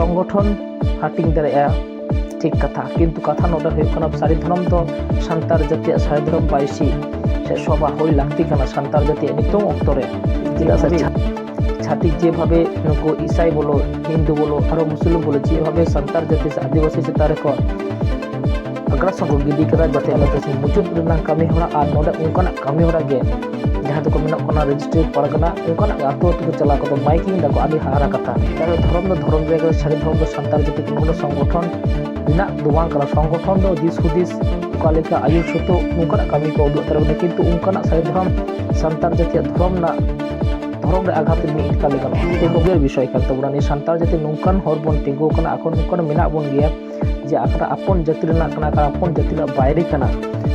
ᱥᱚᱝᱜᱚᱴᱷᱚᱱ ᱦᱟᱹᱴᱤᱧ ᱫᱟᱲᱮᱭᱟᱜᱼᱟ ᱴᱷᱤᱠ ᱠᱟᱛᱷᱟ ᱠᱤᱱᱛᱩ ᱠᱟᱛᱷᱟ ᱱᱚᱰᱮ ᱦᱩᱭᱩᱜ ᱠᱟᱱᱟ ᱥᱟᱹᱨᱤ ᱫᱷᱚᱨᱚᱢ ᱫᱚ ᱥᱟᱱᱛᱟᱲ ᱡᱟᱹᱛᱤᱭᱟᱜ ᱥᱟᱹᱨᱤ ᱫᱷᱚᱨᱚᱢ ᱯᱟᱹᱨᱥᱤ ᱥᱮ ᱥᱚᱵᱟ ᱦᱩᱭ ᱞᱟᱹᱠᱛᱤ ᱠᱟᱱᱟ ᱥᱟᱱᱛᱟᱲ ᱡᱟᱹᱛᱤᱭᱟᱜ ᱱᱤᱛᱚᱝ ᱚᱠᱛᱚ ᱨᱮ ᱪᱮᱫᱟᱜ ᱥᱮ ছাতিক যেভাবে নুকু ইসাই বলো হিন্দু বলো আরও মুসলিম বলো যেভাবে সান্তার জাতি আদিবাসী চেতারে কো আগ্রাসন গিদি করা যাতে আলাদা মুচুদ কামি হরা আর নোডে অনকান কামি হরা গে ᱡᱟᱦᱟᱸ ᱫᱚᱠᱚ ᱢᱮᱱᱚᱜ ᱠᱟᱱᱟ ᱨᱮᱡᱤᱥᱴᱨᱤ ᱯᱟᱨᱜᱟᱱᱟ ᱚᱱᱠᱟᱱᱟᱜ ᱟᱹᱛᱩ ᱟᱹᱛᱩ ᱠᱚ ᱪᱟᱞᱟᱣ ᱠᱟᱛᱮ ᱢᱟᱭᱠᱤᱝ ᱫᱟᱠᱚ ᱟᱹᱰᱤ ᱦᱟᱦᱟᱨᱟ ᱠᱟᱛᱷᱟ ᱛᱟᱦᱚᱞᱮ ᱫᱷᱚᱨᱚᱢ ᱫᱚ ᱫᱷᱚᱨᱚᱢ ᱨᱮᱜᱮ ᱥᱟᱹᱨᱤ ᱫᱷᱚᱨᱚᱢ ᱫᱚ ᱥᱟᱱᱛᱟᱲ ᱡᱟᱹᱛᱤ ᱥᱚᱝᱜᱚᱴᱷᱚᱱ ᱨᱮᱱᱟᱜ ᱫᱚ ᱵᱟᱝ ᱠᱟᱱᱟ ᱥᱚᱝᱜᱚᱴᱷᱚᱱ ᱫᱚ ᱫᱤᱥ ᱦᱩᱫᱤᱥ ᱚᱠᱟ ᱞᱮᱠᱟ ᱟᱹᱭᱩᱨ ᱥᱩᱛᱚ ᱚᱱᱠᱟᱱᱟᱜ ᱠᱟᱹᱢᱤ ᱠᱚ ᱩᱫᱩᱜ ᱛᱟᱨᱟ ᱠᱤᱱᱛᱩ ᱚᱱᱠᱟᱱᱟᱜ ᱥᱟᱹᱨᱤ ᱫᱷᱚᱨᱚᱢ ᱥᱟᱱᱛᱟᱲ ᱡᱟᱹᱛᱤᱭᱟᱜ ᱫᱷᱚᱨᱚᱢ ᱨᱮᱱᱟᱜ ᱫᱷᱚᱨᱚᱢ ᱨᱮ ᱟঘᱟᱛ ᱢᱤᱫ ᱮᱠᱟᱞ ᱞᱮᱠᱟᱱ ᱵᱤᱥᱚᱭ ᱠᱟᱱ ᱛᱟᱵᱚᱱᱟ ᱱᱤᱭᱟᱹ ᱥᱟᱱᱛᱟᱲ ᱡᱟᱹᱛᱤ ᱱᱚᱝᱠᱟᱱ ᱦᱚᱲ ᱵᱚᱱ ᱛᱤᱸᱜᱩ ᱟᱠᱟᱱᱟ ᱮᱠᱷᱚᱱ ᱱᱚᱝᱠᱟᱱ ᱢᱮᱱᱟᱜ ᱵᱚᱱ ᱜᱮᱭᱟ যে আঁকড়া আপন জাতির না কানা আঁকড়া আপন জাতির বাইরে কানা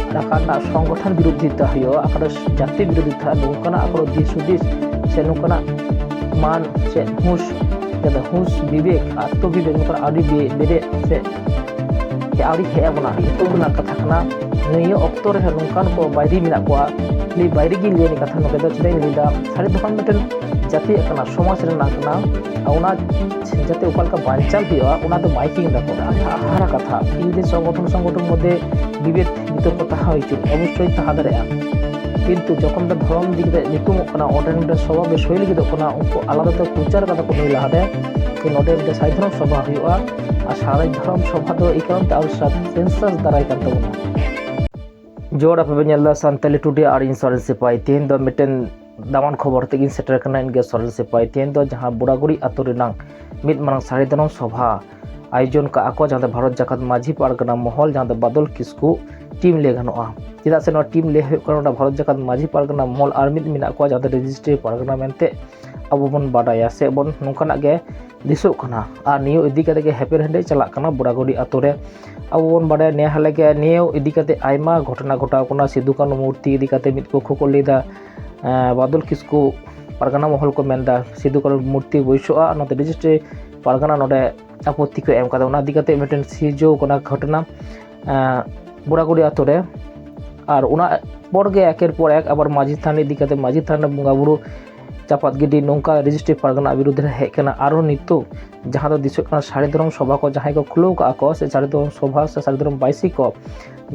আর আঁকড়া সংগঠন বিরোধিতা হইয়া আঁকড়া জাতি বিরোধিতা ᱱᱚᱝᱠᱟᱱᱟᱜ ᱟᱠᱚ ᱫᱤᱥ ᱦᱩᱫᱤᱥ ᱥᱮ ᱱᱚᱝᱠᱟᱱᱟᱜ মান সে হুঁশ যাতে হুঁশ বিবেক আত্মবিবেক ᱱᱚᱝᱠᱟᱱᱟᱜ আᱹᱰᱤ বেড়ে সে আᱹᱰᱤ ᱦᱮᱡ ᱟᱵᱚᱱᱟ ᱱᱤᱛᱚᱜ ᱨᱮᱱᱟᱜ ᱠᱟᱛᱷᱟ ᱠᱟᱱᱟ ᱱᱤᱭᱟᱹ ᱚᱠᱛᱚ ᱨᱮ ᱱᱚᱝᱠᱟᱱ ᱠᱚ ᱵᱟᱭᱨᱤ ᱢᱮᱱᱟᱜ ᱠᱚᱣᱟ ᱱᱤᱭᱟᱹ ᱵᱟᱭᱨᱤ ᱜᱮ ᱞᱟᱹᱭ ᱠᱟᱛᱷᱟ ᱱᱚᱰᱮ ᱫᱚ ᱪᱮᱫᱟᱜ ᱤᱧ ᱞᱟᱹᱭᱫᱟ ᱥᱟᱹᱨᱤ ᱫᱚᱠᱟᱱ ᱢᱤᱫᱴᱮᱱ ಜಾತಿಯ ಸಮಾಜ ನಾವು ಅವನ যাতে ওখানকার বাঞ্চাল দেওয়া ওনাদের মাইকিং ব্যাপার তাহারা কথা ইংরেজ সংগঠন সংগঠন মধ্যে বিভেদ বিতর্ক তাহা হয়েছিল, অবশ্যই তাহাদের কিন্তু যখন তার ধর্ম দিকে নিতুম ওখানে অর্ডার স্বভাবে শৈলী দোকানা উনকু আলাদাতে প্রচার কথা কোনো লাহাদে এই নটের মধ্যে সাধারণ সভা হওয়া আর সারা ধর্ম সভা তো এই কারণে আর সেন্সাস দ্বারা এখান তো জোর আপে সান্তালি টুডে আর ইন্স্যুরেন্স পাই তিন দ মিটেন ᱫᱟᱢᱟᱱ ᱠᱷᱚᱵᱚᱨ ᱛᱮᱜᱤᱧ ᱥᱮᱴᱮᱨ ᱠᱟᱱᱟ ᱤᱧᱜᱮ ᱥᱚᱨᱮᱥ ᱥᱤᱯᱟᱹᱭ ᱛᱮᱦᱮᱧ ᱫᱚ ᱡᱟᱦᱟᱸ ᱵᱩᱲᱟᱜᱩᱲᱤ ᱟᱹᱛᱩ ᱨᱮᱱᱟᱝ ᱢᱤᱫ ᱢᱟᱨᱟᱝ ᱥᱟᱹᱨᱤ ᱫᱷᱚᱨᱚᱢ ᱥᱚᱵᱷᱟ ᱟᱭᱳᱡᱚᱱ ᱠᱟᱜ ᱟᱠᱚ ᱡᱟᱦᱟᱸ ᱫᱚ ᱵᱷᱟᱨᱚᱛ ᱡᱟᱠᱟᱛ ᱢᱟᱹᱡᱷᱤ ᱯᱟᱨᱜᱟᱱᱟ ᱢᱚᱦᱚᱞ ᱡᱟᱦᱟᱸ ᱫᱚ ᱵᱟᱫᱚᱞ ᱠᱤᱥᱠᱩ ᱴᱤᱢ ᱞᱮ ᱜᱟᱱᱚᱜᱼᱟ ᱪᱮᱫᱟᱜ ᱥᱮ ᱱᱚᱣᱟ ᱴᱤᱢ ᱞᱮ ᱦᱩᱭᱩᱜ ᱠᱟᱱᱟ ᱚᱱᱟ ᱵᱷᱟᱨᱚᱛ ᱡᱟᱠᱟᱛ ᱢᱟᱹᱡᱷᱤ ᱯᱟᱨᱜᱟᱱᱟ ᱢᱚᱦᱚᱞ ᱟᱨ ᱢᱤᱫ ᱢᱮᱱᱟᱜ ᱠᱚᱣᱟ ᱡᱟᱦᱟᱸ ᱫᱚ ᱨᱮᱡᱤᱥᱴᱨᱤ ᱯᱟᱨᱜᱟᱱᱟ ᱢᱮᱱᱛᱮ ᱟᱵᱚ ᱵᱚᱱ ᱵᱟᱰᱟᱭᱟ ᱥᱮ ᱵᱚᱱ ᱱᱚᱝᱠᱟᱱᱟᱜ ᱜᱮ ᱫᱤᱥᱟᱹᱜ ᱠᱟᱱᱟ ᱟᱨ ᱱᱤᱭᱟᱹ ᱤᱫᱤ ᱠᱟᱛᱮ ᱜᱮ ᱦᱮᱯᱮᱨ ᱦᱮᱸᱰᱮᱡ ᱪᱟᱞᱟᱜ ᱠᱟᱱᱟ ᱵᱚᱲᱟᱜᱚᱰᱤ ᱟᱛᱳ ᱨᱮ ᱟᱵᱚ ᱵᱚᱱ ᱵᱟᱰᱟᱭᱟ ᱱᱤᱭᱟᱹ ᱦᱟᱞᱮ ᱜᱮ ᱱᱤᱭᱟᱹ ᱤᱫᱤ ᱠᱟᱛᱮ ᱟᱭᱢᱟ ᱜᱷᱚᱴᱚᱱᱟ ᱜᱷᱚᱴᱟᱣ ᱠᱟᱱᱟ ᱥᱤᱫᱩ ᱠᱟᱹᱱᱩ ᱢᱩᱨᱛᱤ ᱤᱫᱤ ᱠᱟᱛᱮ ᱢᱤᱫ ᱯᱚᱠᱠᱷᱚ ᱠᱚ ᱞᱟᱹᱭᱫᱟ ᱵᱟᱫᱚᱞ ᱠᱤᱥᱠᱩ ᱯᱟᱨᱜᱟᱱᱟ ᱢᱚᱦᱚᱞ ᱠᱚ ᱢᱮᱱᱫᱟ ᱥᱤᱫᱩ ᱠᱟᱹᱱᱩ ᱢᱩᱨᱛᱤ ᱵᱟᱹᱭᱥᱟᱹᱜᱼᱟ ᱱᱚᱛᱮ ᱨᱮᱡᱤᱥᱴᱨᱤ ᱯᱟᱨᱜᱟᱱᱟ ᱱᱚᱰᱮ আপত্তি ᱠᱚ ᱮᱢ ᱠᱟᱫᱟ ᱚᱱᱟ ᱤᱫᱤ ᱠᱟᱛᱮ ᱢᱤᱫᱴᱮᱱ ᱥᱤᱨᱡᱟᱹᱣ ᱠᱟᱱᱟ ᱜᱷᱚᱴᱚᱱᱟ ᱵᱩᱲᱟᱜᱩᱲি ᱟᱛᱳ ᱨᱮ আর ওনা পর গে একের পর এক আবার মাঝি থান ইদি কাতে মাঝি থান বঙ্গা বুড়ো চাপাত গিডি নৌকা রেজিস্ট্রি পারগানা বিরুদ্ধে হেজ কানা আরও নিতো যাহা ᱫᱚ ᱫᱤᱥᱚᱜ ᱠᱟᱱᱟ ᱥᱟᱹᱨᱤ ᱫᱷᱚᱨᱚᱢ ᱥᱚᱵᱷᱟ ᱠᱚ ᱡᱟᱦᱟᱸᱭ ᱠᱚ ᱠᱷᱩᱞᱟᱹᱣ ᱠᱟᱜᱼᱟ ᱠᱚ ᱥᱮ ᱥᱟᱹᱨᱤ ᱫᱷᱚᱨᱚᱢ ᱥᱚᱵᱷᱟ ᱥᱮ ᱥᱟᱹᱨᱤ ᱫᱷᱚᱨᱚᱢ ᱵᱟᱭᱥᱤ ᱠᱚ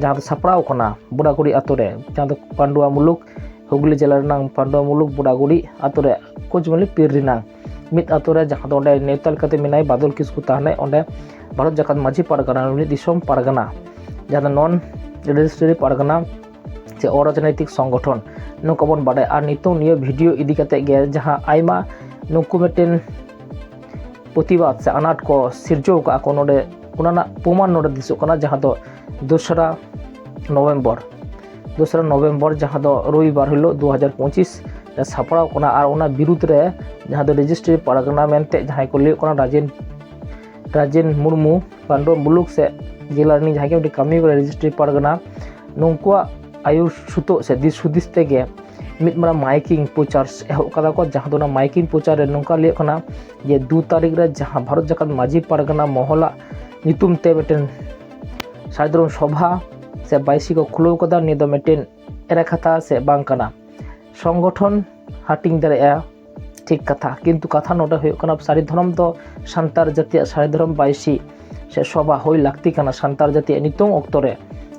ᱡᱟᱦᱟᱸ ᱫᱚ ᱥᱟᱯᱲᱟᱣ ᱠᱟᱱᱟ ᱵᱩᱲᱟᱜᱩᱲি ᱟᱛᱳ ᱨᱮ ᱡᱟᱦᱟᱸ ᱫᱚ ᱯᱟᱱᱰᱩᱣᱟ ᱢᱩᱞᱩᱠ ᱦᱩᱜᱽᱞᱤ ᱡᱮᱞᱟ ᱨᱮᱱᱟᱜ ᱯᱟᱱᱰᱩᱣᱟ ᱢᱩᱞᱩᱠ ᱵᱩᱰᱟᱜᱩᱲᱤ ᱟᱛᱳᱨᱮ ᱠᱳᱪᱢᱟᱹᱞᱤ ᱯᱤᱨ ᱨᱮᱱᱟᱜ ᱢᱤᱫ ᱟᱛᱳᱨᱮ ᱡᱟᱦᱟᱸ ᱫᱚ ᱚᱸᱰᱮ ᱱᱮᱣᱛᱟ ᱞᱮᱠᱟᱛᱮ ᱢᱮᱱᱟᱭ ᱵᱟᱫᱚᱞ ᱠᱤᱥᱠᱩ ᱛᱟᱦᱮᱱᱟᱭ ᱚᱸᱰᱮ ᱵᱷᱟᱨᱚᱛ ᱡᱟᱠᱟᱛ ᱢᱟᱹᱡᱷᱤ ᱯᱟᱨᱜᱟᱱᱟ ᱩᱱᱤ ᱫᱤᱥᱚᱢ ᱯᱟᱨᱜᱟᱱᱟ ᱡᱟᱦᱟᱸ ᱫᱚ ᱱᱚᱱ ᱨᱮᱡᱤᱥᱴᱟᱨᱤ ᱯᱟᱨᱜᱟᱱᱟ ᱥᱮ ᱚᱨᱟᱡᱽᱱৈᱛᱤᱠ ᱥᱚᱝᱜᱚᱴᱷᱚᱱ ᱱᱚᱝᱠᱟ ᱵᱚᱱ ᱵᱟᱰᱟᱭ ᱟᱨ ᱱᱤᱛᱚᱜ ᱱᱤᱭᱟᱹ ᱵᱷᱤᱰᱤᱭᱳ ᱤᱫᱤ ᱠᱟᱛᱮ ᱜᱮ ᱡᱟᱦᱟᱸ ᱟᱭᱢᱟ ᱱᱩᱠᱩ ᱢᱤᱫᱴᱮᱱ ᱯᱨᱚᱛᱤᱵᱟᱫ ᱥᱮ ᱟᱱᱟᱴ ᱠᱚ ᱥᱤᱨᱡᱟᱹᱣ ᱠᱟᱜᱼᱟ ᱠᱚ ᱱᱚᱰᱮ ᱚᱱᱟ ᱨᱮᱱᱟᱜ ᱯᱨᱚᱢᱟᱱ ᱱᱚᱰᱮ ᱫᱤᱥᱚᱜ ᱠᱟᱱᱟ ᱡᱟᱦᱟᱸ ᱫᱚ ᱫᱚᱥᱨᱟ ᱱᱚᱵᱷᱮᱢᱵᱚᱨ ᱫᱚᱥᱨᱟ ᱱᱚᱵᱷᱮᱢᱵᱚᱨ ᱡᱟᱦᱟᱸ ᱫᱚ ᱨᱚᱵᱤᱵᱟᱨ ᱦᱤᱞᱳᱜ ᱫᱩ ᱦᱟᱡᱟᱨ ᱯᱚᱸᱪᱤᱥ ᱥᱟᱯᱲᱟᱣ ᱠᱟᱱᱟ ᱟᱨ ᱚᱱᱟ ᱵᱤᱨᱩᱫᱽ ᱨᱮ ᱡᱟᱦᱟᱸ ᱫᱚ ᱨᱮᱡᱤᱥᱴᱨᱤ ᱯᱟᱨᱜᱟᱱᱟ ᱢᱮᱱᱛᱮ ᱡᱟᱦᱟᱸᱭ ᱠᱚ ᱞᱟᱹᱭᱚᱜ ᱠᱟᱱᱟ ᱨᱟᱡᱮᱱ ᱨᱟᱡᱮᱱ ᱢᱩᱨᱢᱩ ᱯᱟᱱᱰᱚ ᱢᱩᱞᱩᱠ ᱥᱮ ᱡᱮᱞᱟ ᱨᱤᱱᱤᱡ ᱡᱟᱦᱟᱸᱭ ᱜᱮ ᱢᱤᱫᱴᱤᱡ ᱠᱟᱹᱢᱤ ᱠᱚ ᱨᱮᱡᱤᱥᱴᱨᱤ ᱯᱟᱨᱜᱟᱱᱟ ᱱᱩᱠᱩᱣᱟᱜ ᱟᱭᱩᱨ ᱥᱩᱛᱚᱜ ᱥᱮ ᱫᱤᱥ ᱦᱩᱫᱤᱥ ᱛᱮᱜᱮ ᱢᱤᱫ ᱢᱟᱨᱟ ᱢᱟᱭᱠᱤᱝ ᱯᱨᱚᱪᱟᱨ ᱮᱦᱚᱵ ᱠᱟᱫᱟ ᱠᱚ ᱡᱟᱦᱟᱸ ᱫᱚ ᱚᱱᱟ ᱢᱟᱭᱠᱤᱝ ᱯᱨᱚᱪᱟᱨ ᱨᱮ ᱱᱚᱝᱠᱟ ᱞᱟᱹᱭᱚᱜ ᱠᱟᱱᱟ ᱡᱮ ᱫᱩ ᱛᱟᱹᱨᱤᱠᱷ ᱨᱮ ᱡᱟᱦᱟᱸ ᱵᱷᱟᱨᱚᱛ ᱡᱟᱠᱟᱛ ᱢᱟᱹᱡᱷᱤ ᱯᱟᱨᱜᱟᱱᱟ ᱢᱚᱦᱚᱞᱟᱜ ᱧᱩᱛᱩᱢ ᱛᱮ ᱢᱤᱫᱴᱮᱱ ᱥᱟᱫᱷᱟᱨᱚᱱ ᱥᱚᱵᱷᱟ ꯁꯦꯕꯥꯏꯁꯤꯒ ꯈꯨꯂꯣꯒꯗ এরা কথা আছে, বাংকানা। সংগঠন হাটিং দাঁড়ায়া ঠিক কথা। কিন্তু কথা নোটা হয়ে কানা সারি ধরম তো সান্তার জাতি সারি ধরম বাইশি, সে সভা হই লাগতি কেন সান্তার জাতি নিতং অক্তরে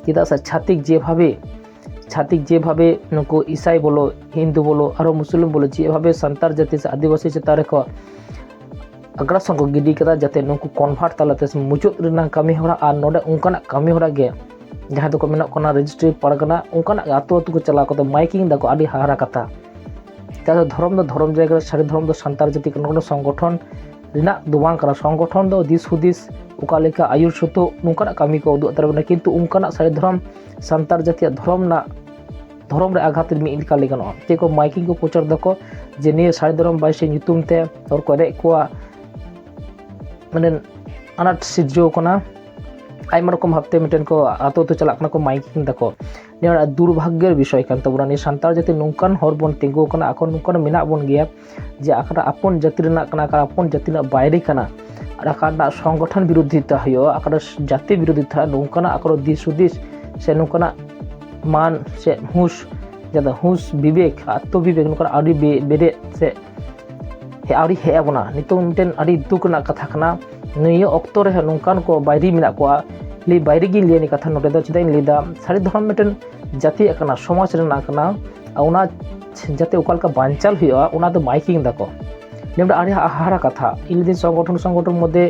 কিদা সে ছাতিক যেভাবে ছাতিক যেভাবে নুকু ইসাই বলো, হিন্দু বলো আরও মুসলিম বলো, যেভাবে সান্তার জাতি আদিবাসী চেতারে রেখ আগ্রাসন গিডি কাদা যাতে নুকু কনভার্ট তালাতে মুচুদ কামি হরা আর নোডে উনকানা কামি হরা গে। ᱡᱟᱦᱟᱸ ᱫᱚᱠᱚ ᱢᱮᱱᱟᱜ ᱠᱚᱱᱟ ᱨᱮᱡᱤᱥᱴᱨᱤ ᱯᱟᱨᱜᱟᱱᱟ ᱚᱱᱠᱟᱱᱟᱜ ᱟᱛᱳ ᱟᱛᱳ ᱠᱚ ᱪᱟᱞᱟᱣ ᱠᱟᱛᱮ ᱢᱟᱭᱠᱤᱝ ᱫᱟᱠᱚ ᱟᱹᱰᱤ ᱦᱟᱦᱟᱨᱟ ᱠᱟᱛᱷᱟ ᱪᱮᱫᱟᱜ ᱫᱷᱚᱨᱚᱢ ᱫᱚ ᱫᱷᱚᱨᱚᱢ ᱡᱟᱭᱜᱟ ᱨᱮ ᱥᱟᱹᱨᱤ ᱫᱷᱚᱨᱚᱢ ᱫᱚ ᱥᱟᱱᱛᱟᱲ ᱡᱟᱹᱛᱤ ᱠᱟᱱᱟ ᱠᱳᱱᱳ ᱥᱚᱝᱜᱚᱴᱷᱚᱱ ᱨᱮᱱᱟᱜ ᱫᱚ ᱵᱟᱝ ᱠᱟᱱᱟ ᱥᱚᱝᱜᱚᱴᱷᱚᱱ ᱫᱚ ᱫᱤᱥ ᱦᱩᱫᱤᱥ ᱚᱠᱟ ᱞᱮᱠᱟ ᱟᱹᱭᱩᱨ ᱥᱩᱛᱩ ᱱᱚᱝᱠᱟᱱᱟᱜ ᱠᱟᱹᱢᱤ ᱠᱚ ᱩᱫᱩᱜ ᱛᱟᱨᱟᱵᱚᱱᱟ ᱠᱤᱱᱛᱩ ᱚᱱᱠᱟᱱᱟᱜ ᱥᱟᱹᱨᱤ ᱫᱷᱚᱨᱚᱢ ᱥᱟᱱᱛᱟᱲ ᱡᱟᱹᱛᱤᱭᱟᱜ ᱫᱷᱚᱨᱚᱢ ᱨᱮᱱᱟᱜ ᱫᱷᱚᱨᱚᱢ ᱨᱮ ᱟᱜᱷᱟᱛ ᱢᱤᱫ ᱞᱮᱠᱟ ᱞᱟᱹᱭ ᱜᱟᱱᱚᱜᱼᱟ ᱪᱮᱫ ᱠᱚ ᱢᱟᱭᱠᱤᱝ ᱠᱚ ᱯᱨᱚᱪᱟᱨ ᱫᱟᱠᱚ ᱡᱮ ᱱᱤᱭᱟᱹ ᱥᱟᱹᱨᱤ ᱫᱷᱚᱨᱚᱢ ᱵᱟᱭᱥᱮ ᱧᱩᱛᱩᱢ ᱛᱮ ᱦᱚᱲ ᱠᱚ ᱮᱱᱮᱡ ᱠᱚᱣᱟ ᱢᱟᱱᱮ ᱟᱱᱟᱴ ᱥᱤᱨᱡᱟᱹᱣ ᱠᱟᱱᱟ ᱟᱭᱢᱟ ᱨᱚᱠᱚᱢ ᱵᱷᱟᱵᱛᱮ ᱢᱤᱫᱴᱮᱱ ᱠᱚ ᱟᱛᱳ ᱟᱛᱳ ᱪᱟᱞᱟᱜ ᱠᱟᱱᱟ ᱠᱚ ᱢᱟᱭᱤᱠᱤᱝ ᱫᱟᱠᱚ ᱱᱤᱭᱟᱹ ᱫᱩᱨᱵᱷᱟᱜᱽᱜᱚ ᱵᱤᱥᱚᱭ ᱠᱟᱱ ᱛᱟᱵᱚᱱᱟ ᱱᱤᱭᱟᱹ ᱥᱟᱱᱛᱟᱲ ᱡᱟᱹᱛᱤ ᱱᱚᱝᱠᱟᱱ ᱦᱚᱲ ᱵᱚᱱ ᱛᱤᱸᱜᱩ ᱟᱠᱟᱱᱟ ᱟᱠᱚ ᱱᱚᱝᱠᱟᱱ ᱢᱮᱱᱟᱜ ᱵᱚᱱ ᱜᱮᱭᱟ ᱡᱮ ᱟᱠᱟᱴᱟᱜ ᱟᱯᱚᱱ ᱡᱟᱹᱛᱤ ᱨᱮᱱᱟᱜ ᱠᱟᱱᱟ ᱟᱠᱟᱴ ᱟᱯᱚᱱ ᱡᱟᱹᱛᱤ ᱨᱮᱱᱟᱜ ᱵᱟᱭᱨᱮ ᱠᱟᱱᱟ আর আকারটা সংগঠন বিরোধিতা হইও আকার জাতি বিরোধিতা নৌকানা আকার দিশ সুদিশ সে নৌকানা মান সে হুঁশ যাতে হুঁশ বিবেক আত্মবিবেক নৌকান আড়ি বেড়ে সে আড়ি হেয়াবনা নিতো মিটেন আড়ি দুঃখ কথা ᱱᱤᱭᱟᱹ ᱚᱠᱛᱚ ᱨᱮ ᱱᱚᱝᱠᱟᱱ ᱠᱚ ᱵᱟᱭᱨᱤ ᱢᱮᱱᱟᱜ ᱠᱚᱣᱟ ᱞᱟᱹᱭ ᱵᱟᱭᱨᱤ ᱜᱮ ᱞᱟᱹᱭ ᱠᱟᱛᱷᱟ ᱱᱚᱰᱮ ᱫᱚ ᱪᱮᱫᱟᱜ ᱤᱧ ᱞᱟᱹᱭᱫᱟ ᱥᱟᱹᱨᱤ ᱫᱷᱚᱨᱚᱢ ᱢᱤᱫᱴᱮᱱ ᱡᱟᱹᱛᱤᱭᱟᱜ ᱠᱟᱱᱟ ᱥᱚᱢᱟᱡᱽ ᱨᱮᱱᱟᱜ ᱠᱟᱱᱟ ᱚᱱᱟ ᱡᱟᱛᱮ ᱚᱠᱟ ᱞᱮᱠᱟ ᱵᱟᱧᱪᱟᱣ ᱦᱩᱭᱩᱜᱼᱟ ᱚᱱᱟ ᱫᱚ ᱢᱟᱭᱠᱤᱝ ᱫᱟᱠᱚ ᱱᱤᱭᱟᱹ ᱟᱹᱰᱤ ᱦᱟᱦᱟᱲᱟ ᱠᱟᱛᱷᱟ ᱤᱧ ᱞᱟᱹᱭᱫᱟᱹᱧ ᱥᱚᱝᱜᱚᱴᱷᱚᱱ ᱥᱚᱝᱜᱚᱴᱷᱚᱱ ᱢᱚᱫᱽᱫᱷᱮ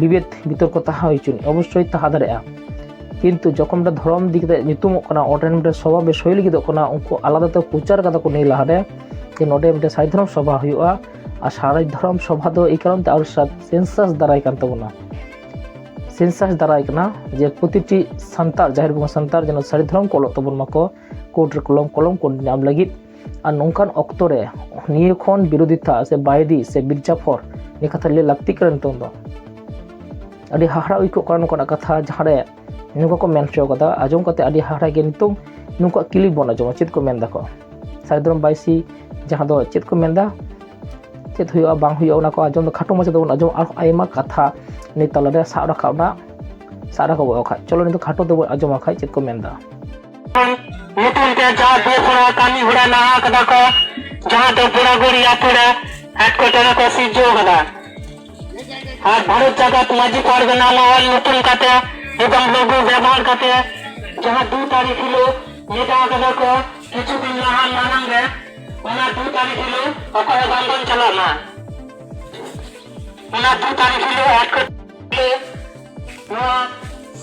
ᱵᱤᱵᱮᱫ ᱵᱤᱛᱚᱨᱠᱚ ᱛᱟᱦᱮᱸ ᱦᱩᱭ ᱚᱵᱚশ্যই ᱛᱟᱦᱮᱸ ᱫᱟᱲᱮᱭᱟᱜᱼᱟ কিন্তু যখন একটা ধরম দিক নিতুমক কানা ওটা মিটে সভা বেশ হইলে গিয়ে কানা উনকু আলাদাতে প্রচার কাদা কো নেই লাহারে যে নোটে মিটে সাই ধরম সভা হইয়া আর সারা ধরম সভাদও এই কারণে আর সেন্সাস দ্বারা একান্ত না ᱥᱮᱱᱥᱟᱥ ᱫᱟᱨᱟᱭ ᱠᱟᱱᱟ ᱡᱮ ᱯᱨᱚᱛᱤᱴᱤ ᱥᱟᱱᱛᱟᱲ ᱡᱟᱦᱮᱨ ᱵᱚᱸᱜᱟ ᱥᱟᱱᱛᱟᱲ ᱡᱮᱱᱚ ᱥᱟᱹᱨᱤ ᱫᱷᱚᱨᱚᱢ ᱠᱚ ᱚᱞᱚᱜ ᱛᱟᱵᱚᱱ ᱢᱟᱠᱚ ᱠᱳᱰ ᱨᱮ ᱠᱚᱞᱚᱢ ᱠᱚᱞᱚᱢ ᱠᱚ ᱧᱟᱢ ᱞᱟᱹᱜᱤᱫ ᱟᱨ ᱱᱚᱝᱠᱟᱱ ᱚᱠᱛᱚ ᱨᱮ ᱱᱤᱭᱟᱹ ᱠᱷᱚᱱ ᱵᱤᱨᱳᱫᱷᱤᱛᱟ ᱥᱮ ᱵᱟᱭᱫᱤ ᱥᱮ ᱵᱤᱨᱡᱟᱯᱷᱚᱨ ᱱᱤᱭᱟᱹ ᱠᱟᱛᱷᱟ ᱞᱟᱹᱭ ᱞᱟᱹᱠᱛᱤ ᱠᱟᱱᱟ ᱱᱤᱛᱚᱝ ᱫᱚ ᱟᱹᱰᱤ ᱦᱟᱦᱟᱲᱟ ᱟᱹᱭᱠᱟᱹᱜ ᱠᱟᱱᱟ ᱱᱚᱝᱠᱟᱱᱟᱜ ᱠᱟᱛᱷᱟ ᱡᱟᱦᱟᱸᱨᱮ ᱱᱚᱝᱠᱟ ᱠᱚ ᱢᱮᱱ ᱦᱚᱪᱚ ᱠᱟᱫᱟ ᱟᱸᱡᱚᱢ ᱠᱟᱛᱮ ᱟᱹᱰᱤ ᱦᱟᱦᱟᱲᱟ ᱜᱮ ᱱᱤᱛᱚᱝ ᱱᱩᱠᱩᱣᱟᱜ ᱠᱤᱞᱤᱯ ᱵᱚᱱ ᱟᱸᱡᱚᱢᱟ ᱪᱮᱫ ᱠᱚ ᱢᱮᱱ ᱫᱟᱠᱚ ᱥᱟᱹᱨᱤ ᱫᱷᱚᱨᱚᱢ ᱵᱟᱭᱥᱤ ᱡᱟᱦᱟᱸ ᱫᱚ ᱪᱮᱫ ᱠᱚ ᱢᱮᱱᱫᱟ ᱪᱮᱫ ᱦᱩᱭᱩᱜᱼᱟ ᱵᱟᱝ ᱦᱩᱭᱩᱜᱼᱟ ᱚᱱᱟ ᱠᱚ ᱟᱸᱡᱚᱢ ᱫᱚ ᱠᱷᱟᱴᱚ ᱢᱟᱪᱷᱟ ᱛᱮᱵᱚᱱ ᱟᱸᱡᱚᱢ ᱟᱨ ᱟᱭᱢᱟ ᱠᱟᱛᱷᱟ ᱱᱤᱛ ᱛᱟᱞᱟᱨᱮ ᱥᱟᱵ ᱨᱟᱠᱟᱵ ᱮᱱᱟ ᱥᱟᱵ ᱨᱟᱠᱟᱵᱚᱜ ᱠᱷᱟᱡ ᱪᱚᱞᱚ ᱱᱤᱛᱚᱜ ᱠᱷᱟᱴᱚ ᱛᱮᱵᱚᱱ ᱟᱸᱡᱚᱢᱟ ᱠᱷᱟᱡ ᱪᱮᱫ ᱠᱚ ᱢᱮᱱᱫᱟ ᱧᱩᱛᱩᱢ ᱛᱮ ᱡᱟᱦᱟᱸ ᱵᱮᱥᱚᱨᱟ ᱠᱟᱹᱢᱤ ᱦᱚᱨᱟ ᱱᱟᱦᱟ ᱠᱟᱫᱟ ᱠᱚ ᱡᱟᱦᱟᱸ ᱫᱚ ᱵᱩᱲᱟᱜᱩᱲᱤ ᱟᱛᱳ ᱨᱮ ᱮᱴᱠᱮᱴᱚᱬᱮ ᱠᱚ ᱥᱤᱨᱡᱟᱹᱣ ᱠᱟᱫᱟ আর ভারত জাগাত মাঝি পারগানা মহল নতুন কাতে এবং লঘু ব্যবহার কাতে যাহা দু তারিখ হলো মেটা কাদা কো কিছুদিন লাহান মানাং রে ওনা দু তারিখ হলো অকয় বন্ধন চালা না ওনা দু তারিখ হলো এটকে নোয়া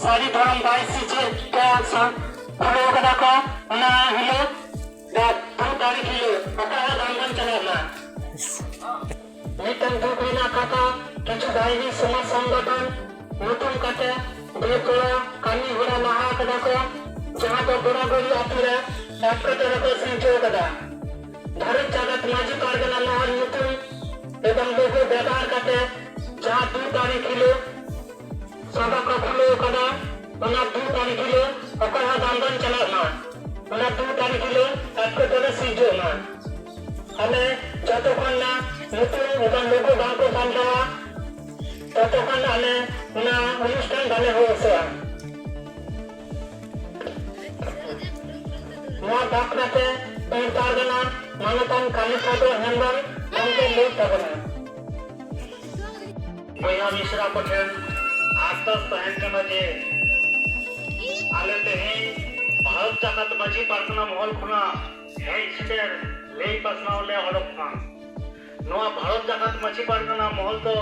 সারি ধরম বাইসি যে কাদা কো ওনা হলো দু তারিখ হলো অকয় বন্ধন চালা না মিটন দুগুনা কাটা কিছু বাইরে সমাজ সংগঠন নতুন কাটে বের করা কানি ঘোড়া লাহা কাদা কো যাহা তো গোড়াগড়ি আতুরে এটকেটে কো সৃষ্টি কাদা ভারত জাগাত মাঝি পারগানা মহল নতুন এবং বহু ব্যবহার কাটে যাহা দু তারিখ হলো সভা কো খুলো কাদা ওনা দু তারিখ হলো অকয় দান্দন চালা না ওনা দু তারিখ হলো এটকেটে সৃষ্টি না અને যতক্ষণ না নতুন এবং লোক বাক্য পাল্টাওয়া ততক্ষণ আমি না অনুষ্ঠান ভালো হয়েছে নয়া ডাকনাতে তার পারগানা மனதான் கணிப்பது என்பம் நம்பி நீத்தவன महिला मिश्रा पटेल आत्ताच सायंकाळमध्ये आलेले हे भारत जानात माझी प्रार्थना মহল খুনা। हे ইস্টের, লেই পাসনাওলে হলক খান নোয়া ভারত জানাত মাছি পারগনা মহল তো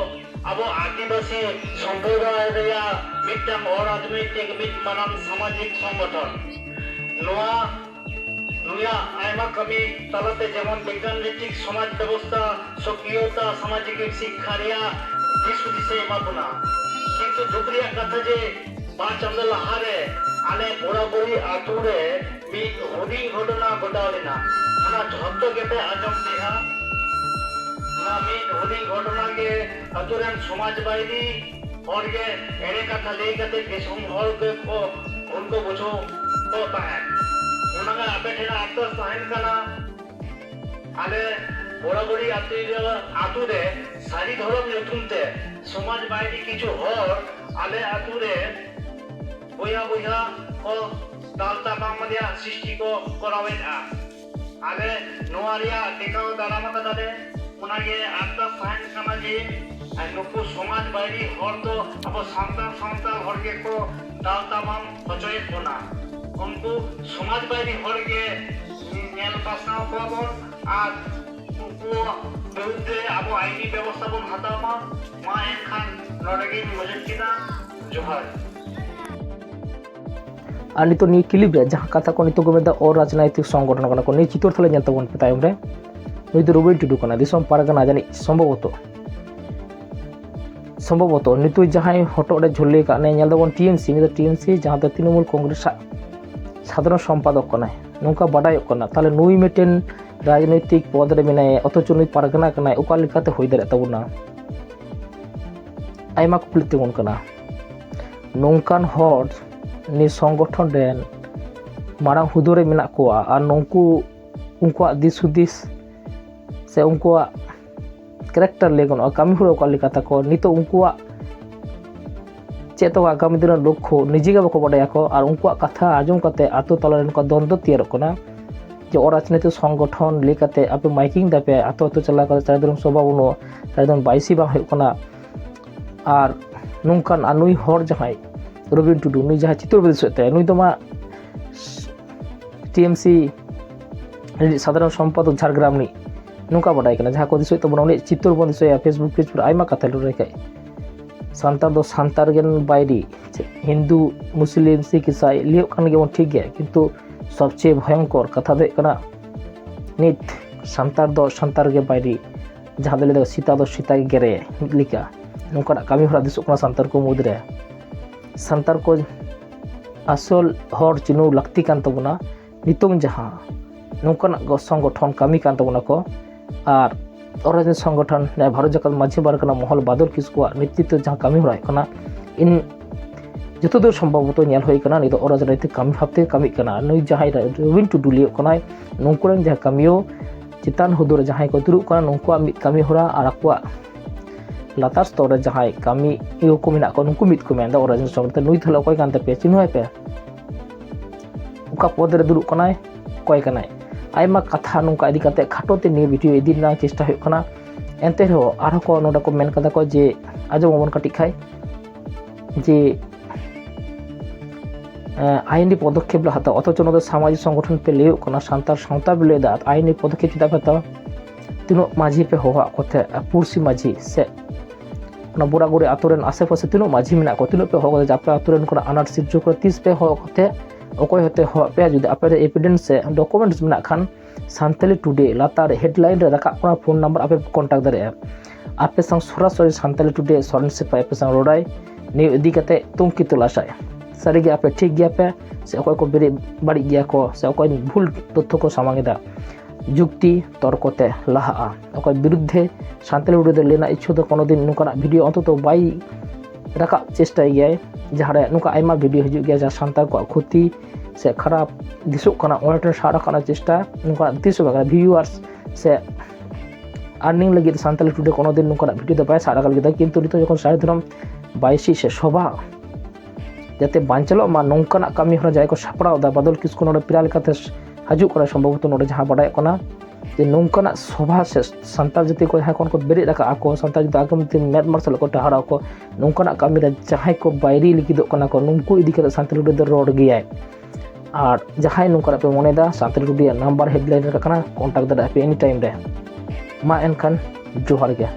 আবো আদিবাসী সম্প্রদায় রেয়া মিটাম অরাজনৈতিক মিট মানাম সামাজিক সংগঠন। নোয়া দুনিয়া আয়মা কমি তালাতে যেমন বিজ্ঞান ভিত্তিক সমাজ ব্যবস্থা, সক্রিয়তা, সামাজিক শিক্ষারিয়া দিশ দিশে মাপুনা। কিন্তু দুবরিয়া কথা যে, পাঁচ আমরা লাহারে আলে বরাবরি আতুরে মিট হুডিং ঘটনা ঘটাওলিনা না। ঝদ্দ গেপে আজম দিহা, না মিট হুডিং ঘটনাকে আতুরেন সমাজ বাইরি হরগে এড়ে কথা লেই কাতে কেসুম হরকে উনকো বুঝো তো পায় अभ्यासाला आता सायन्सला আলে বরাবরই আপনি আতুরে, সারি ধরম নতুনতে সমাজ বাইরে কিছু হর, আলে আতুরে বইয়া বইয়া ও দালতা কামাদিয়া সৃষ্টি কো করাবেন আ আলে নোয়ারিয়া, টেকাও দাঁড়ামা কাদালে ওনাকে আত্মা সাহেব কামাজি আর নুকু সমাজ বাইরে হর তো, আবার সান্তাল সান্তাল হরকে কো দালতা মাম হচয়েত না ᱩᱱᱠᱩ ᱥᱚᱢᱟᱡᱽ ᱵᱟᱹᱭᱨᱤ ᱦᱚᱲ ᱜᱮ ᱧᱮᱞ ᱯᱟᱥᱱᱟᱣ ᱠᱚᱣᱟᱵᱚᱱ ᱟᱨ ᱩᱱᱠᱩ ᱵᱤᱨᱩᱫᱽᱫᱷᱮ ᱟᱵᱚ ᱟᱭᱱᱤ ᱵᱮᱵᱚᱥᱛᱷᱟ ᱵᱚᱱ ᱦᱟᱛᱟᱣ ᱢᱟ ᱢᱟ ᱮᱱᱠᱷᱟᱱ ᱱᱚᱰᱮᱜᱤᱧ ᱢᱩᱪᱟᱹᱫ ᱠᱮᱫᱟ ᱡᱚᱦᱟᱨ ᱟᱨ ᱱᱤᱛᱚᱜ ᱱᱤᱭᱟᱹ ᱠᱞᱤᱯ ᱨᱮ ᱡᱟᱦᱟᱸ ᱠᱟᱛᱷᱟ ᱠᱚ ᱱᱤᱛᱚᱜ ᱠᱚ ᱢᱮᱱᱫᱟ ᱚᱨᱟᱡᱽᱱᱟᱭᱛᱤᱠ ᱥᱚᱝᱜᱚᱴᱷᱚᱱ ᱠᱟᱱᱟ ᱠᱚ ᱱᱤᱭᱟᱹ ᱪᱤᱛᱟᱹᱨ ᱛᱟᱞᱮ ᱧᱮᱞ ᱛᱟᱵᱚᱱ ᱯᱮ ᱛᱟᱭᱚᱢ ᱨᱮ ᱱᱩᱭ ᱫᱚ ᱨᱩᱵᱮᱞ ᱴᱩᱰᱩ ᱠᱟᱱᱟ ᱫᱤᱥᱚᱢ ᱯᱟᱨᱜᱟᱱᱟ ᱡᱟᱹᱱᱤᱡ ᱥᱚᱢᱵᱷᱚᱵᱚᱛᱚ ᱥᱚᱢᱵᱷᱚᱵᱚᱛᱚ ᱱᱤᱛᱚᱜ ᱡᱟᱦᱟᱸᱭ ᱦᱚᱴᱚᱜ ᱨᱮ ᱡᱷᱚᱞᱮ ᱠᱟᱜ ᱱᱮ ᱧᱮᱞ ᱫᱟᱵᱚᱱ ᱴᱤ ᱮᱢ ᱥᱤ ᱱᱤᱭᱟᱹ ᱫᱚ ᱴᱤ ᱮᱢ ᱥᱤ ᱡᱟᱦᱟᱸ ᱫᱚ ᱛᱨᱤᱱᱢᱩᱞ ᱠᱚᱝᱜᱨᱮᱥᱟᱜ সাধারণ সম্পাদক ᱠᱟᱱᱟᱭ ᱱᱚᱝᱠᱟ ᱵᱟᱰᱟᱭᱚᱜ ᱠᱟᱱᱟ ᱛᱟᱦᱞᱮ ᱱᱩᱭ ᱢᱤᱫᱴᱮᱱ রাজনৈতিক পদ রে মেনায় অথচ নুই পারগানা কানায় ᱚᱠᱟ ᱞᱮᱠᱟᱛᱮ ᱦᱩᱭ ᱫᱟᱲᱮᱭᱟᱜ ᱛᱟᱵᱚᱱᱟ ᱟᱭᱢᱟ ᱠᱩᱠᱞᱤ ᱛᱤᱸᱜᱩᱱ ᱠᱟᱱᱟ ᱱᱚᱝᱠᱟᱱ ᱦᱚᱲ ᱱᱤ ᱥᱚᱝᱜᱚᱴᱷᱚᱱ ᱨᱮᱱ ᱢᱟᱨᱟᱝ ᱦᱩᱫᱟᱹ ᱨᱮ ᱢᱮᱱᱟᱜ ᱠᱚᱣᱟ ᱟᱨ ᱱᱩᱝᱠᱩ ᱩᱱᱠᱩᱣᱟᱜ ᱫᱤᱥ ᱦᱩᱫᱤᱥ ᱥᱮ ᱩᱱᱠᱩᱣᱟᱜ ᱠᱮᱨᱮᱠᱴᱟᱨ ᱞᱟᱹᱭ ᱜᱟᱱᱚᱜᱼᱟ ᱠᱟᱹᱢᱤ ᱦᱚᱨᱟ ᱚᱠᱟ ᱞᱮᱠᱟ ᱛᱟᱠᱚ ᱱᱤᱛᱚᱜ ᱩᱱᱠᱩᱣᱟᱜ ᱪᱮᱫ ᱛᱟᱠᱚ ᱟᱜᱟᱢᱤ ᱫᱤᱱ ᱨᱮᱱᱟᱜ ᱞᱚᱠᱠᱷᱚ ᱱᱤᱡᱮ ᱜᱮ ᱵᱟᱠᱚ ᱵᱟᱰᱟᱭᱟᱠᱚ ᱟᱨ ᱩᱱᱠᱩᱣᱟᱜ ᱠᱟᱛᱷᱟ ᱟᱸᱡᱚᱢ ᱠᱟᱛᱮ ᱟᱛᱳ ᱛᱟᱞᱟᱨᱮ ᱱᱚᱝᱠᱟ ᱫᱚᱱᱫᱚ ᱛᱮᱭᱟᱨᱚᱜ ᱠᱟᱱᱟ ᱡᱮ ᱚᱨᱟᱡᱽᱱᱤᱛᱤ ᱥᱚᱝᱜᱚᱴᱷᱚᱱ ᱞᱟᱹᱭ ᱠᱟᱛᱮ ᱟᱯᱮ ᱢᱟᱭᱠᱤᱝ ᱫᱟᱯᱮ ᱟᱛᱳ ᱟᱛᱳ ᱪᱟᱞᱟᱣ ᱠᱟᱛᱮ ᱪᱟᱨᱮ ᱫᱷᱚᱨᱚᱢ ᱥᱚᱵᱷᱟ ᱵᱟᱹᱱᱩᱜᱼᱟ ᱪᱟᱨᱮ ᱫᱷᱚᱨᱚᱢ ᱵᱟᱭᱥᱤ ᱵᱟᱝ ᱦᱩᱭᱩᱜ ᱠᱟᱱᱟ ᱟᱨ ᱱᱚᱝᱠᱟᱱ ᱟᱨ ᱱᱩᱭ ᱦᱚᱲ ᱡᱟᱦᱟᱸᱭ ᱨᱚᱵᱤᱱ ᱴᱩᱰᱩ ᱱᱩᱭ ᱡᱟᱦᱟᱸᱭ ᱪᱤᱛᱟᱹᱨ ᱵᱤᱫᱮᱥᱚᱜ ᱛᱟᱭ ᱱᱩᱭ ᱫᱚ ᱢᱟ ᱴᱤএᱢᱥᱤ সাধারণ সম্পাদক ঝাড়গ্রাম ᱨᱤᱱᱤᱡ ᱱᱚᱝᱠᱟ ᱵᱟᱰᱟᱭ ᱠᱟᱱᱟ ᱡᱟᱦᱟᱸ ᱠᱚ ᱫᱤᱥᱟᱹᱭ ᱛᱟᱵᱚᱱᱟ ᱩᱱᱤᱭᱟᱜ ᱪᱤᱛᱟᱹᱨ ᱵᱚᱱ ᱫᱤᱥᱟᱹᱭᱟ ᱯᱷᱮᱥᱵᱩᱠ ᱯᱮᱡ ᱠᱚᱨᱮ ᱟᱭᱢᱟ ᱠᱟᱛᱷᱟ ᱞᱟᱹᱭ ᱠᱷᱟᱡ ᱥᱟᱱᱛᱟᱲ ᱫᱚ ᱥᱟᱱᱛᱟᱲ ᱜᱮᱱ ᱵᱟᱭᱨᱤ ᱦᱤᱱᱫᱩ ᱢᱩᱥᱞᱤᱢ ᱥᱤᱠᱷ ᱤᱥᱟᱭ ᱞᱤᱭᱚᱜ ᱠᱟᱱ ᱜᱮᱵᱚᱱ ᱴᱷᱤᱠ ᱜᱮᱭᱟ ᱠᱤᱱᱛᱩ ᱥᱚᱵᱪᱮ ᱵᱷᱚᱭᱚᱝᱠᱚᱨ ᱠᱟᱛᱷᱟ ᱫᱚ ᱦᱩᱭᱩᱜ ᱠᱟᱱᱟ ᱱᱤᱛ ᱥᱟᱱᱛᱟᱲ ᱫᱚ ᱥᱟᱱᱛᱟᱲ ᱜᱮ ᱵᱟᱭᱨᱤ ᱡᱟᱦᱟᱸ ᱫᱚ ᱞᱟᱹᱭᱫᱟ ᱥᱤᱛᱟ ᱫᱚ ᱥᱤᱛᱟ ᱜᱮ ᱜᱮᱨᱮ ᱢᱤᱫ ᱞᱮᱠᱟ ᱱᱚᱝᱠᱟᱱᱟᱜ ᱠᱟᱹᱢᱤ ᱦᱚᱨᱟ ᱫᱤᱥᱚᱜ ᱠᱟᱱᱟ ᱥᱟᱱᱛᱟᱲ ᱠᱚ ᱢᱩᱫᱽᱨᱮ ᱥᱟᱱᱛᱟᱲ ᱠᱚ ᱟᱥᱚᱞ ᱦᱚᱲ ᱪᱤᱱᱦᱟᱹᱣ ᱞᱟᱹᱠᱛᱤ ᱠᱟᱱ ᱛᱟᱵᱚᱱᱟ ᱱᱤᱛᱚᱝ ᱡᱟᱦᱟᱸ ᱱᱚᱝᱠᱟᱱᱟᱜ ᱥᱚᱝᱜᱚᱴᱷᱚᱱ ᱠᱟᱹᱢᱤ ᱠᱟᱱ ᱛᱟᱵᱚᱱᱟ ᱠᱚ ᱟᱨ ᱚᱨᱟᱡᱚᱱ ᱥᱚᱝᱜᱚᱴᱷᱚᱱ ᱵᱷᱟᱨᱚᱛ ᱡᱟᱠᱟᱛ ᱢᱟᱹᱡᱷᱤ ᱯᱟᱨᱜᱟᱱᱟ ᱢᱚᱦᱚᱞ ᱵᱟᱫᱚᱞ ᱠᱤᱥᱠᱩᱣᱟᱜ ᱱᱮᱛᱨᱤᱛᱛᱚ ᱡᱟᱦᱟᱸ ᱠᱟᱹᱢᱤ ᱦᱚᱨᱟ ᱦᱩᱭᱩᱜ ᱠᱟᱱᱟ ᱤᱱ ᱡᱚᱛᱚ ᱫᱚ ᱥᱚᱢᱵᱷᱚᱵᱚᱛᱚ ᱧᱮᱞ ᱦᱩᱭ ᱠᱟᱱᱟ ᱱᱤᱛᱚᱜ ᱚᱨᱟᱡᱚᱱᱤᱛᱤᱠ ᱠᱟᱹᱢᱤ ᱵᱷᱟᱵᱛᱮ ᱠᱟᱹᱢᱤᱜ ᱠᱟᱱᱟ ᱱᱩᱭ ᱡᱟᱦᱟᱸᱭ ᱨᱚᱵᱤᱱ ᱴᱩᱰᱩ ᱞᱟᱹᱭᱚᱜ ᱠᱟᱱᱟᱭ ᱱᱩᱠᱩᱨᱮᱱ ᱡᱟᱦᱟᱸ ᱠᱟᱹᱢᱤᱭᱟᱹ ᱪᱮᱛᱟᱱ ᱦᱩᱫᱩᱨ ᱡᱟᱦᱟᱸᱭ ᱠᱚ ᱫᱩᱲᱩᱵ ᱠᱟᱱᱟ ᱱᱩᱠᱩᱣᱟᱜ ᱢᱤᱫ ᱠᱟᱹᱢᱤ ᱦᱚᱨᱟ ᱟᱨ ᱟᱠᱚᱣᱟᱜ ᱞᱟᱛᱟᱨ ᱥᱛᱚᱨ ᱨᱮ ᱡᱟᱦᱟᱸᱭ ᱠᱟᱹᱢᱤ ᱤᱭᱟᱹ ᱠᱚ ᱢᱮᱱᱟᱜ ᱠᱚᱣᱟ ᱱᱩᱠᱩ ᱢᱤᱫ ᱠᱚ ᱢᱮᱱᱫᱟ ᱚᱨᱟᱡᱚᱱ ᱥᱚᱝᱜᱚᱴᱷᱚᱱ ᱱᱩᱭ ᱛᱟᱦᱞᱮ ᱚᱠᱚᱭ ᱠᱟᱱ ᱛᱟᱯᱮᱭᱟ ᱪᱤᱱᱦᱟᱹᱣ ᱯᱮ ᱚᱠᱟ ᱯᱚᱫ ᱨᱮ ᱫᱩᱲᱩᱵ ᱠᱟᱱᱟᱭ ᱚᱠᱚᱭ ᱠᱟᱱᱟᱭ ᱟᱭᱢᱟ ᱠᱟᱛᱷᱟ ᱱᱚᱝᱠᱟ ᱤᱫᱤ ᱠᱟᱛᱮ ᱠᱷᱟᱴᱚ ᱛᱮ ᱱᱤᱭᱟᱹ ᱵᱷᱤᱰᱤᱭᱳ ᱤᱫᱤ ᱨᱮᱱᱟᱜ ᱪᱮᱥᱴᱟ ᱦᱩᱭᱩᱜ ᱠᱟᱱᱟ ᱮᱱᱛᱮ ᱨᱮᱦᱚᱸ ᱟᱨᱦᱚᱸ ᱠᱚ ᱱᱚᱰᱮ ᱠᱚ ᱢᱮᱱ ᱠᱟᱫᱟ ᱠᱚ ᱡᱮ ᱟᱸᱡᱚᱢ ᱟᱵᱚᱱ ᱠᱟᱹᱴᱤᱡ ᱠᱷᱟᱡ যে আইনি পদক্ষেপ হাতাও অথচ ওনাদের সামাজিক সংগঠন পে লেও কোনো সান্তার সাঁওতা বে লেদা আইনি পদক্ষেপ চিন্তা হাতাও তিনো মাঝি পে হওয়া কথা পুরসি মাঝি সে ᱚᱱᱟ ᱵᱚᱨᱟᱜᱩᱲি ᱟᱛᱳ ᱨᱮᱱ ᱟᱥᱮᱯᱟᱥᱮ ᱛᱤᱱᱟᱹᱜ ᱢᱟᱹᱡᱷᱤ ᱢᱮᱱᱟᱜ ᱠᱚᱣᱟ ᱛᱤᱱᱟᱹᱜ ᱯᱮ ᱦᱚᱦᱚ ᱠᱟᱫᱟ ᱡᱮ ᱟᱯᱮ ᱟᱛᱳ ᱨᱮᱱ ᱠᱚᱱᱟ ᱟᱱᱟᱴ ᱥᱤᱨᱡᱟᱹᱣ ᱠᱚᱨᱮ ᱛᱤᱥ ᱯᱮ ᱦᱚᱦᱚ ᱠᱟᱛᱮ ᱚᱠᱚᱭ ᱦᱚᱛᱮ ᱦᱚᱦᱚ ᱯᱮᱭᱟ ᱡᱩᱫᱤ ᱟᱯᱮ ᱮᱵᱤᱰᱮᱱᱥ ᱥᱮ ᱰᱚᱠᱩᱢᱮᱱᱴᱥ ᱢᱮᱱᱟᱜ ᱠᱷᱟᱱ ᱥᱟᱱᱛᱟᱞᱤ ᱴᱩᱰᱮ ᱞᱟᱛᱟᱨ ᱦᱮᱰᱞᱟᱭᱤᱱ ᱨᱮ ᱨᱟᱠᱟᱵ ᱠᱟᱱᱟ ᱯᱷᱳᱱ ᱱᱟᱢᱵᱟᱨ ᱟᱯᱮ ᱠᱚᱱᱴᱟᱠᱴ ᱫᱟᱲᱮᱭᱟᱜᱼᱟ ᱟᱯᱮ ᱥᱟᱶ ᱥᱚᱨᱟᱥᱚᱨᱤ ᱥᱟᱱᱛᱟᱞᱤ ᱴᱩᱰᱮ ᱥᱚᱨᱮᱱ ᱥᱮᱯᱟ ᱟᱯᱮ ᱥᱟᱶ ᱨᱚᱲᱟᱭ ᱱᱤᱭᱟᱹ ᱤᱫᱤ ᱠᱟᱛᱮ ᱛᱩᱱᱠᱷᱤ ᱛᱚᱞᱟᱥᱟᱭ ᱥᱟᱹᱨᱤᱜᱮ ᱟᱯᱮ ᱴᱷᱤᱠ ᱜᱮᱭᱟᱯᱮ ᱥᱮ ᱚᱠᱚᱭ ᱠᱚ ᱵᱮᱨᱮ ᱵᱟᱹᱲᱤᱡ ᱜᱮᱭᱟ ᱠᱚ ᱥᱮ ᱚᱠᱚᱭ ᱵᱷᱩᱞ ᱛᱚᱛᱷ্য ᱠᱚ ᱥᱟᱢᱟᱝ ᱮᱫᱟ যুক্তি তর্কতে লাহা অকয় বিরুদ্ধে সান্তালি উড়ে লেনা ইচ্ছু তো কোনোদিন নৌকার ভিডিও অন্তত বাই ᱨᱟᱠᱟᱵ ᱪᱮᱥᱴᱟᱭ ᱜᱮᱭᱟᱭ ᱡᱟᱦᱟᱸᱨᱮ ᱱᱚᱝᱠᱟ ᱟᱭᱢᱟ ᱵᱷᱤᱰᱤᱭᱳ ᱦᱤᱡᱩᱜ ᱜᱮᱭᱟ ᱡᱟᱦᱟᱸ ᱥᱟᱱᱛᱟᱲ ᱠᱚᱣᱟᱜ ᱠᱷᱚᱛᱤ ᱥᱮ ᱠᱷᱟᱨᱟᱯ ᱫᱤᱥᱚᱜ ᱠᱟᱱᱟ ᱚᱱᱟ ᱴᱷᱮᱱ ᱥᱟᱵ ᱨᱟᱠᱟᱵ ᱨᱮᱱᱟᱜ ᱪᱮᱥᱴᱟ ᱱᱚᱝᱠᱟᱱᱟᱜ ᱛᱤᱥ ᱦᱚᱸ ᱵᱟᱝ ᱠᱟᱱᱟ ᱵᱷᱤᱭᱩᱣᱟᱨᱥ ᱥᱮ আর্নিং লাগি সান্তালি টুডে কোনো দিন নৌকার ভিডিও তো পায় সারা কালকে দেয় কিন্তু নিতো যখন সাড়ে ধরম বাইশি সে সভা যাতে বাঞ্চালো মা নৌকানা কামি হরা যায় সাপড়াও দা বাদল কিসকু নোডে পিরা লেকাতে হাজু করা সম্ভবত নোডে যাহা বাড়ায় কোনা ᱡᱮ ᱱᱚᱝᱠᱟᱱᱟᱜ ᱥᱚᱵᱷᱟ ᱥᱮ ᱥᱟᱱᱛᱟᱲ ᱡᱟᱹᱛᱤ ᱠᱚ ᱡᱟᱦᱟᱸᱭ ᱠᱷᱚᱱ ᱠᱚ ᱵᱮᱨᱮᱫ ᱟᱠᱟᱫ ᱟᱠᱚ ᱥᱟᱱᱛᱟᱲ ᱡᱟᱹᱛᱤ ᱟᱜᱟᱢ ᱫᱤᱱ ᱢᱮᱫ ᱢᱟᱨᱥᱟᱞ ᱠᱚ ᱴᱟᱦᱟᱨᱟᱣ ᱠᱚ ᱱᱚᱝᱠᱟᱱᱟᱜ ᱠᱟᱹᱢᱤᱨᱮ ᱡᱟᱦᱟᱸᱭ ᱠᱚ ᱵᱟᱭᱨᱤ ᱞᱟᱹᱜᱤᱫᱚᱜ ᱠᱟᱱᱟ ᱠᱚ ᱱᱩᱝᱠᱩ ᱤᱫᱤ ᱠᱟᱛᱮᱫ ᱥᱟᱱᱛᱟᱲ ᱴᱩᱰᱩ ᱫᱚ ᱨᱚᱲ ᱜᱮᱭᱟᱭ ᱟᱨ ᱡᱟᱦᱟᱸᱭ ᱱᱚᱝᱠᱟᱱᱟᱜ ᱯᱮ ᱢᱚᱱᱮᱭᱮᱫᱟ ᱥᱟᱱᱛᱟᱲ ᱴᱩᱰᱩᱭᱟᱜ ᱱᱟᱢᱵᱟᱨ ᱦᱮᱰᱞᱟᱭᱤᱱ ᱨᱮ ᱠᱟᱱᱟ ᱠᱚᱱᱴᱟᱠᱴ ᱫᱟᱲᱮᱭᱟᱜᱼᱟ ᱯᱮ ᱮᱱᱤ ᱴᱟᱭᱤᱢ ᱨᱮ ᱢᱟ ᱮᱱᱠᱷᱟᱱ ᱡᱚᱦᱟᱨ ᱜᱮ